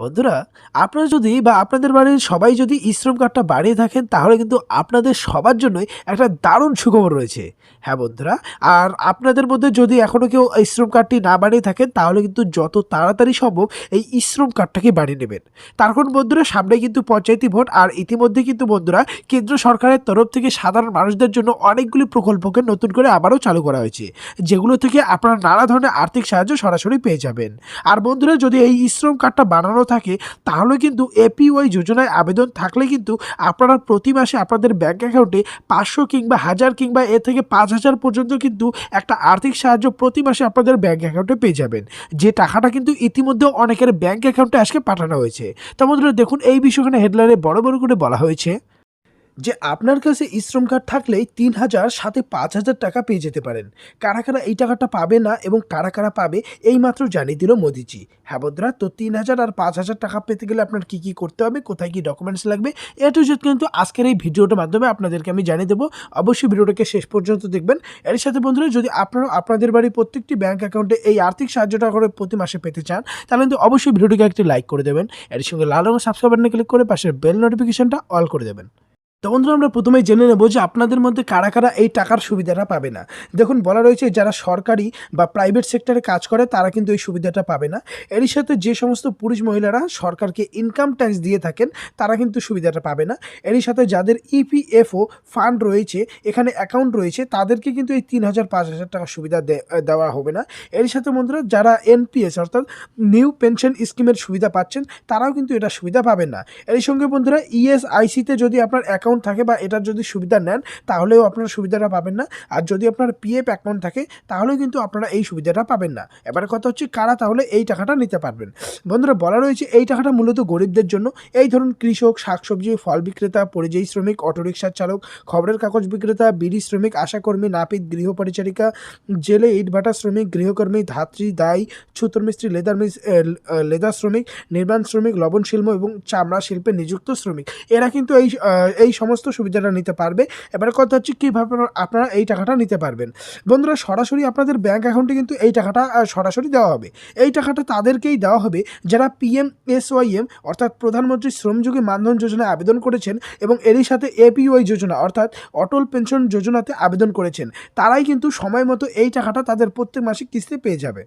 বন্ধুরা, আপনারা যদি বা আপনাদের বাড়ির সবাই যদি ইশ্রম কার্ডটা বাড়িয়ে থাকেন, তাহলে কিন্তু আপনাদের সবার জন্যই একটা দারুণ সুখবর রয়েছে। হ্যাঁ বন্ধুরা, আর আপনাদের মধ্যে যদি এখনও কেউ ইশ্রম কার্ডটি না বাড়িয়ে থাকেন, তাহলে কিন্তু যত তাড়াতাড়ি সম্ভব এই ইশ্রম কার্ডটাকে বাড়িয়ে নেবেন। তার কারণ বন্ধুরা সামনে কিন্তু পঞ্চায়েতি ভোট, আর ইতিমধ্যে কিন্তু বন্ধুরা, কেন্দ্র সরকারের তরফ থেকে সাধারণ মানুষদের জন্য অনেকগুলি প্রকল্পকে নতুন করে আবারও চালু করা হয়েছে, যেগুলো থেকে আপনারা নানা ধরনের আর্থিক সাহায্য সরাসরি পেয়ে যাবেন। আর বন্ধুরা, যদি এই ইশ্রম কার্ডটা বানানো থাকে, তাহলে কিন্তু এপিওয়াই যোজনায় আবেদন থাকলে কিন্তু আপনারা প্রতি মাসে আপনাদের ব্যাঙ্ক অ্যাকাউন্টে পাঁচশো কিংবা হাজার কিংবা এ থেকে পাঁচ হাজার পর্যন্ত কিন্তু একটা আর্থিক সাহায্য প্রতি মাসে আপনাদের ব্যাঙ্ক অ্যাকাউন্টে পেয়ে যাবেন। যে টাকাটা কিন্তু ইতিমধ্যে অনেকের ব্যাঙ্ক অ্যাকাউন্টে আজকে পাঠানো হয়েছে। তো বন্ধুরা, দেখুন এই বিষয়খানে হেডলাইনে বড় বড় করে বলা হয়েছে। যে আপনার কাছে ইশ্রম কার্ড থাকলেই তিন হাজার, সাথে পাঁচ হাজার টাকা পেয়ে যেতে পারেন। কারা কারা এই টাকাটা পাবে না এবং কারা কারা পাবে, এই মাত্র জানিয়ে দিল মোদিজি। হ্যাঁ তো তিন হাজার আর পাঁচ হাজার টাকা পেতে গেলে আপনার কী কী করতে হবে, কোথায় কী ডকুমেন্টস লাগবে, এ জেড কিন্তু আজকের এই ভিডিওটার মাধ্যমে আপনাদেরকে আমি জানিয়ে দেবো। অবশ্যই ভিডিওটাকে শেষ পর্যন্ত দেখবেন। এর সাথে বন্ধুরা, যদি আপনারা, আপনাদের বাড়ির প্রত্যেকটি ব্যাঙ্ক অ্যাকাউন্টে এই আর্থিক সাহায্যটা করে প্রতি মাসে পেতে চান, তাহলে কিন্তু অবশ্যই ভিডিওটিকে একটি লাইক করে দেবেন। এর সঙ্গে লাল রঙের সাবস্ক্রাইব বাটনে ক্লিক করে পাশের বেল নোটিফিকেশনটা অল করে দেবেন। তো বন্ধুরা, আমরা প্রথমেই জেনে নেব যে আপনাদের মধ্যে কারা কারা এই টাকার সুবিধাটা পাবে না। দেখুন, বলা রয়েছে যারা সরকারি বা প্রাইভেট সেক্টরে কাজ করে, তারা কিন্তু এই সুবিধাটা পাবে না। এরই সাথে যে সমস্ত পুরুষ মহিলারা সরকারকে ইনকাম ট্যাক্স দিয়ে থাকেন, তারা কিন্তু সুবিধাটা পাবে না। এরই সাথে যাদের E ইপিএফও ফান্ড রয়েছে, এখানে অ্যাকাউন্ট রয়েছে, তাদেরকে কিন্তু এই তিন হাজার, পাঁচ হাজার টাকা সুবিধা দেওয়া হবে না। এরই সাথে বন্ধুরা, যারা এনপিএস অর্থাৎ নিউ পেনশন স্কিমের সুবিধা পাচ্ছেন, তারাও কিন্তু এটা সুবিধা পাবেন না। এর সঙ্গে বন্ধুরা E ইএসআইসিতে যদি আপনার অ্যাকাউন্ট থাকে বা এটার যদি সুবিধা নেন, তাহলেও আপনারা সুবিধাটা পাবেন না। আর যদি আপনার পিএফ অ্যাকাউন্ট থাকে, তাহলেও কিন্তু আপনারা এই সুবিধাটা পাবেন না। এবার কথা হচ্ছে কারা তাহলে এই টাকাটা নিতে পারবেন? বন্ধুরা, বলা রয়েছে এই টাকাটা মূলত গরিবদের জন্য। এই ধরুন কৃষক, শাকসবজি, ফল বিক্রেতা, পরিযায়ী শ্রমিক অটোরিকশার চালক, খবরের কাগজ বিক্রেতা, বিড়ি শ্রমিক, আশাকর্মী, নাপিত, গৃহ পরিচারিকা, জেলে ইটভাটা শ্রমিক, গৃহকর্মী, ধাত্রী, দায়ী, ছুতর মিস্ত্রি, লেদার লেদার শ্রমিক, নির্মাণ শ্রমিক লবণ শিল্প এবং চামড়া শিল্পে নিযুক্ত শ্রমিক। এরা কিন্তু এই এই সমস্ত সুবিধাটা নিতে পারবে। এবার কথা হচ্ছে কীভাবে আপনারা এই টাকাটা নিতে পারবেন। বন্ধুরা, সরাসরি আপনাদের ব্যাঙ্ক অ্যাকাউন্টে কিন্তু এই টাকাটা সরাসরি দেওয়া হবে। এই টাকাটা তাদেরকেই দেওয়া হবে যারা পিএম এসওয়াইএম অর্থাৎ প্রধানমন্ত্রী শ্রমযোগী মানধন যোজনায় আবেদন করেছেন এবং এরই সাথে এপিওয়াই যোজনা, অর্থাৎ অটল পেনশন যোজনাতে আবেদন করেছেন। তারাই কিন্তু সময় মতো এই টাকাটা তাদের প্রত্যেক মাসিক কিস্তি পেয়ে যাবে।